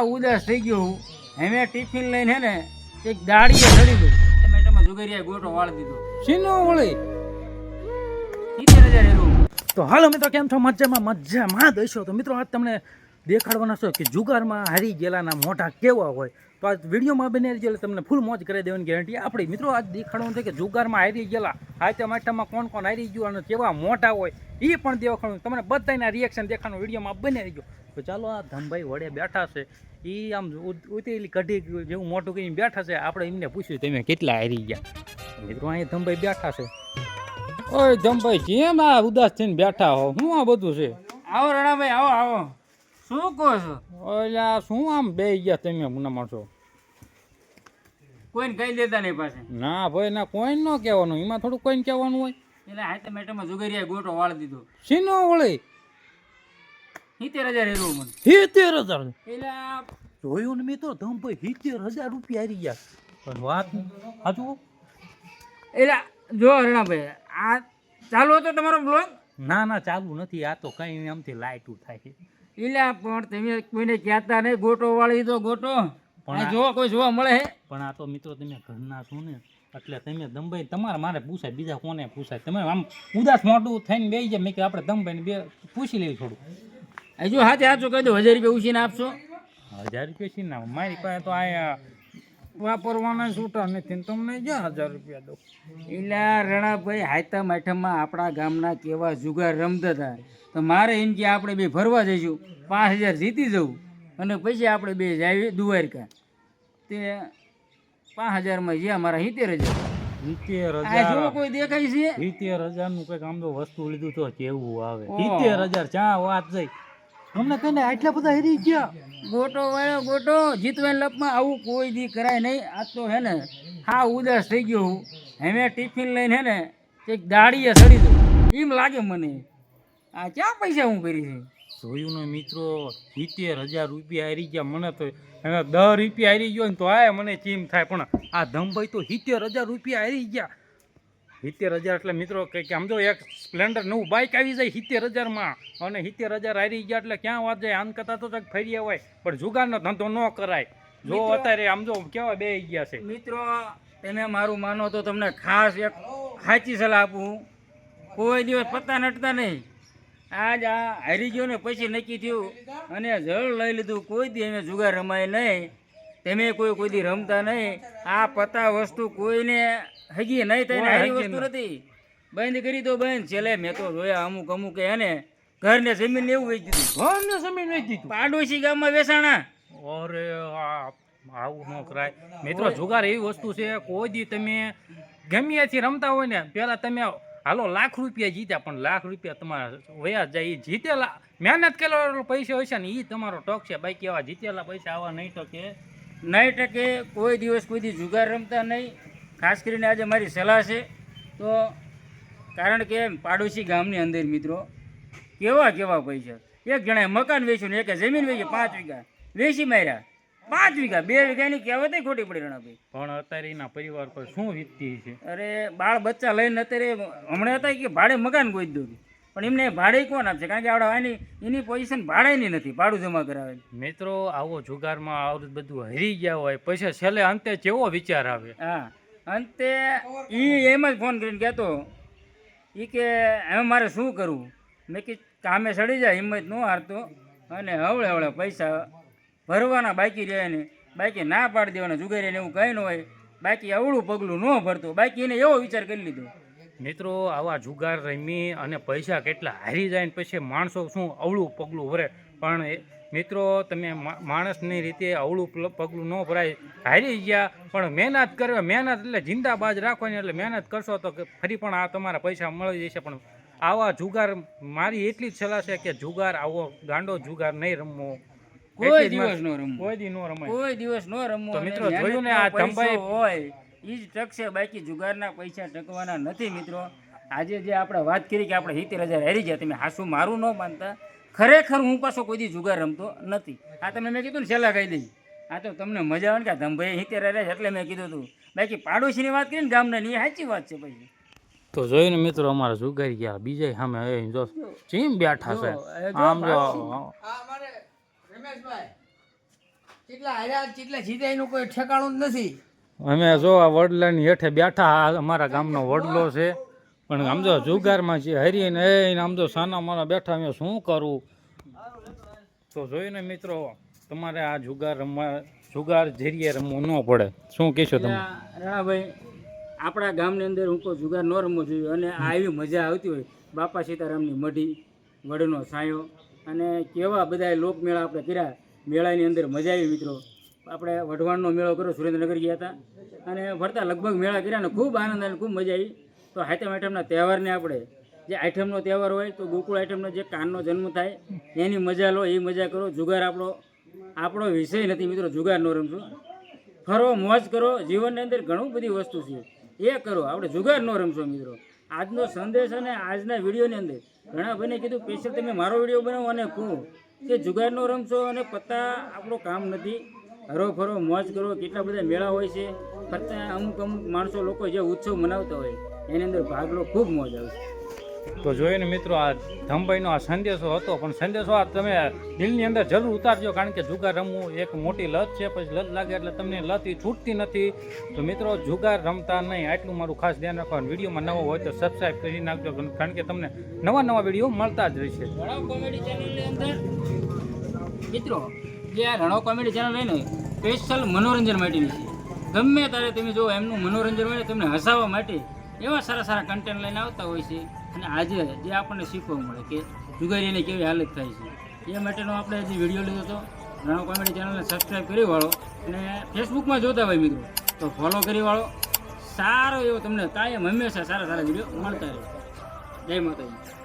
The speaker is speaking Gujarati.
હા ઉદાસ થઈ ગયો હું. હવે ટિફિન લઈને હે ને એક દાડીએ ચડી ગયું મેડમ જુગરિયા ગોટો વાળી દીધો. શીનો વળી? સિત્તેર હજાર તો હાલો મિત્રો કેમ છો? મજામાં મજામાં દઈશો તો મિત્રો આજ તમને દેખાડવાના છો કે જુગારમાં હારી ગયેલાના મોઢા કેવા હોય? તો આજ વિડીયોમાં બને એટલે તમને ફૂલ મોજ કરી દેવાની ગેરંટી આપણી મિત્રો આજ દેખાડવાનું છે કે જુગારમાં હારી ગયેલા હાથે માઠામાં કોણ કોણ હારી ગયું અને કેવા મોઢા હોય એ પણ દેખાડવાનું. તમને બધાના રિએક્શન દેખાડવાનું વિડીયોમાં બને રહેજો તો ચાલો આ ધમભાઈ વડે બેઠા છે. એ આમ ઉતરેલી કઢી જેવું મોટું કરીને બેઠા છે. આપણે એમને પૂછ્યું, તમે કેટલા હારી ગયા? મિત્રો, અહીંયા ધમભાઈ બેઠા છે. ઓય ધમભાઈ જેમ આ ઉદાસ થઈને બેઠા હો? હું આ બધું છે? આવો રણાભાઈ, આવો આવો. શું કહો છો? ઓલા શું આમ બે ગયા તમે મુના માણસો કોઈને કહી દેતા નહીં પાસે ના ભાઈ ના કોઈ ન કહેવાનું. એમાં થોડું કોઈને કહેવાનું હોય. એટલે હા તો મેટરમાં જુગરિયા ગોટો વાળી દીધો. શીનો વળી? સિત્તેર હજાર એનું મને. સિત્તેર હજાર? એટલે આ જોયું ને મેં તો ધમભાઈ સિત્તેર હજાર રૂપિયા હારી ગયા. પણ વાત હાચું એટલે જો રણાભાઈ આ ચાલુ હતો તમારો બ્લોગ ના ના ચાલુ નથી. આ તો કઈ એમથી લાઈટું થાય છે. એટલે પણ તમે કોઈને કહેતા નહીં ગોટો વાળી તો ગોટો. પણ જોવા કોઈ જોવા મળે હે? પણ આ તો મિત્રો તમે ઘરના છો ને એટલે તમે દમભાઈ તમારે મારે પૂછાય બીજા કોને પૂછાય? તમે આમ ઉદાસ મોટું થઈને બે જાય મેં કે આપણે દમભાઈને બે પૂછી લેવી થોડું. હજુ હાથે હાચું કહી દો હજાર રૂપિયા ઉછીને આપશો? હજાર રૂપિયા છે ના મારી પાસે તો આ વાપરવાના છૂટા નથી ને તમને જ્યાં હજાર રૂપિયા દો એટલે રણાભાઈ હાયતા માઠામાં આપણા ગામના કેવા જુગાર રમતા હતા તો મારે એમ કે આપણે બે ફરવા જઈશું પાંચ હજાર જીતી જવું અને પછી આપણે બે જાવી દ્વારકા. તે પાંચ હજારમાં જ્યાં મારા સિત્તેર હજાર. સિત્તેર હજાર. કોઈ દેખાય છે? સિત્તેર હજારનું કંઈક આમ તો વસ્તુ લીધું તો કેવું આવે. સિત્તેર હજાર ચા વાત જઈ તમને કહીને આટલા બધા હેરી ગયા. ગોટો વાળો ગોટો જીતવેન લપમાં આવું કોઈ દી કરાય નહીં. આ તો હે ને હા ઉદાસ થઈ ગયો હું. હવે ટિફિન લઈને હે ને એક દાડીએ સડી દઉં એમ લાગે મને. આ ક્યાં પૈસા હું કરી છે? જોયું ને મિત્રો સિત્તેર હજાર રૂપિયા હારી ગયા મને તો. એના દસ રૂપિયા હારી ગયો ને તો આ મને ચીમ થાય. પણ આ ધમભાઈ તો સિત્તેર હજાર રૂપિયા હારી ગયા. સિત્તેર હજાર એટલે મિત્રો કે સમજો એક સ્પ્લેન્ડર નવું બાઇક આવી જાય સિત્તેર હજારમાં અને સિત્તેર હજાર હારી ગયા એટલે ક્યાં વાત જાય? આમ કરતા તો ફરી હોય પણ જુગારનો ધંધો ન કરાય. જો અત્યારે આમ જો કેવા બે ગયા છે. મિત્રો તમે મારું માનો તો તમને ખાસ એક સાચી સલાહ આપું કોઈ દિવસ પત્તા નટતા નહીં. આજ આ હારી ગયો ને પછી નક્કી થયું. અને જળ લઈ લીધું. કોઈ દી એને જુગાર રમાય નહીં. તમે કોઈ કોઈ દી રમતા નહીં. આ પતા વસ્તુ કોઈને હગી નહીં થઈને હારી વસ્તુ નથી. બંધ કરી તો બંધ. છેલ્લે મેં તો જોયા અમુક અમુક એને ઘરને જમીન ને એવું વેચી દીધું. ઘરને જમીન વેચી દીધું? પાડોશી ગામમાં વેચાણા. અરે આવું ન કરાય. મિત્રો જુગાર એવી વસ્તુ છે કોઈ દી તમે ગમે રમતા હોય ને પેલા તમે હાલો લાખ રૂપિયા જીત્યા પણ લાખ રૂપિયા તમારા વયા જાય એ જીતેલા મહેનત કરેલો પૈસા હોય છે ને એ તમારો ટોક છે. બાકી એવા જીતેલા પૈસા આવા નહીં ટકે. નહીં ટકે કોઈ દિવસ કોઈથી જુગાર રમતા નહીં. ખાસ કરીને આજે મારી સલાહ છે. તો કારણ કે પાડોશી ગામની અંદર મિત્રો કેવા કેવા પૈસા? એક જણાએ મકાન વેચ્યું ને એક જમીન વેચી પાંચ વીઘા. વેચી માર્યા. પાંચ વીઘા. બે વીઘાની કહેવત ખોટી પડી રણાભાઈ. પણ અત્યારે એના પરિવાર પર શું વીતતી છે અરે બાળ બચ્ચા લઈને અત્યારે હમણાં હતા કે ભાડે મકાન ગોઈ દઉં પણ એમને ભાડે કોણ આપશે? કારણ કે આવડા એની એની પોઝિશન ભાડેની નથી ભાડું જમા કરાવે. મિત્રો આવો જુગારમાં આવું બધું હરી ગયા હોય પછી છેલ્લે અંતે કેવો વિચાર આવે? હા અંતે એ એમ જ ફોન કરીને કહેતો એ કે હવે મારે શું કરવું? મેં કે કામે સડી જાય હિંમત ન હારતો. અને હવળે હવળે પૈસા ભરવાના બાકી રહે ને બાકી ના પાડી દેવાના જુગારીને એવું કંઈ ન હોય. બાકી અવળું પગલું ન ભરતો. બાકી એને એવો વિચાર કરી લીધો. મિત્રો આવા જુગાર રમી અને પૈસા કેટલા હારી જાય ને પછી માણસો શું અવળું પગલું ભરે? પણ મિત્રો તમે માણસની રીતે અવળું પગલું ન ભરાય. હારી ગયા પણ મહેનત કરવા મહેનત એટલે જિંદાબાદ રાખવાની એટલે મહેનત કરશો તો ફરી પણ આ તમારા પૈસા મળી જશે. પણ આવા જુગાર મારી એટલી જ સલાહ છે કે જુગાર આવો ગાંડો જુગાર નહીં રમવો. કોઈ દિવસ નો રમવું. ન કોઈ દિવસ ન રમવો મિત્રો જોયું ને આ ધંભાઈ- હોય. એ જ ટકશે બાકી જુગારના પૈસા ટકવાના નથી મિત્રો. આજે જે આપણે વાત કરી કે આપણે સિત્તેર હજાર હારી ગયા તમે હાસું મારું ન માનતા. ખરેખર હું પાછો કોઈ દી જુગાર રમતો નથી. આ તમે મેં કીધું ને છેલ્લા કહી દઈ આ તો તમને મજા આવે ને કે ધમભાઈ સિત્તેર હારે છે એટલે મેં કીધું હતું બાકી પાડોશીની વાત કરીને ગામના એ સાચી વાત છે પછી. તો જોઈને મિત્રો અમારા જુગારી ગયા બીજા સામે એ જો ચીમ બેઠા છે. આમ જો રમેશભાઈ કેટલા હાર્યા કેટલા જીત્યા એનું કોઈ ઠેકાણું જ નથી. અમે જો આ વડલાની હેઠે બેઠા અમારા ગામનો વડલો છે. પણ આમ જો જુગારમાં છે હરીને એને આમ જો સાના મારા બેઠા, અમે શું કરું? તો જોયું ને મિત્રો, તમારે આ જુગાર રમવા, જુગાર જેરીએ રમવું ન પડે. શું કહેશો તમે? રાણાભાઈ આપણા ગામની અંદર હું કોઈ જુગાર ન રમવો જોઈએ અને આ એવી મજા આવતી હોય. બાપા સીતારામની મઢી, વડનો સાયો. અને કેવા બધા લોકમેળા આપણે કર્યા. મેળાની અંદર મજા આવી, મિત્રો. આપણે વઢવાણનો મેળો કર્યો, સુરેન્દ્રનગર ગયા હતા. અને ફરતા લગભગ મેળા કર્યા ને ખૂબ આનંદ અને ખૂબ મજા આવી. તો હાથમ આઈટમના તહેવારને આપણે જે આઈટમનો તહેવાર હોય, તો ગોકુળ આઈટમનો જે કાનનો જન્મ થાય, એની મજા લો, એ મજા કરો. જુગાર આપણો આપણો વિષય નથી મિત્રો, જુગારનો રમશો ફરો મોજ કરો. જીવનની અંદર ઘણું બધી વસ્તુ છે. એ કરો. આપણે જુગાર ન રમશો મિત્રો. આજનો સંદેશ અને આજના વિડીયોની અંદર ઘણા બને કીધું, સ્પેશિયલ તમે મારો વીડિયો બનાવો. અને કહો કે જુગારનો રમશો અને પત્તા આપણું કામ નથી. હરો ફરો મોજ કરો કેટલા બધા મેળા હોય છે. ફરતા અમુક અમુક માણસો લોકો જે ઉત્સવ મનાવતા હોય એની અંદર ભાગ લો ખૂબ મોજ આવે છે. તો જોઈને મિત્રો આ ધમભાઈનો આ સંદેશો હતો પણ સંદેશો આ તમે દિલની અંદર જરૂર ઉતારજો કારણ કે જુગાર રમવું એક મોટી લત છે પછી લત લાગે એટલે તમને લત એ છૂટતી નથી. તો મિત્રો જુગાર રમતા નહીં આટલું મારું ખાસ ધ્યાન રાખવાનું વિડીયોમાં નવો હોય તો સબસ્ક્રાઈબ કરી નાખજો કારણ કે તમને નવા નવા વીડિયો મળતા જ રહેશે. મિત્રો જે આ રણો કોમેડી ચેનલ હોય ને સ્પેશિયલ મનોરંજન માટેની છે. ગમે ત્યારે તમે જો એમનું મનોરંજન હોય તમને હસાવવા માટે એવા સારા સારા કન્ટેન્ટ લઈને આવતા હોય છે. અને આજે જે આપણને શીખવા મળે કે જુગારીની કેવી હાલત થાય છે. એ માટેનો આપણે જે વીડિયો લીધો હતો. રણો કોમેડી ચેનલને સબસ્ક્રાઈબ કરી વાળો. અને ફેસબુકમાં જોતા હોય મિત્રો, તો ફોલો કરી વાળો. સારો એવો તમને કાયમ હંમેશા સારા સારા વીડિયો મળતા રહે. જય માતાજી.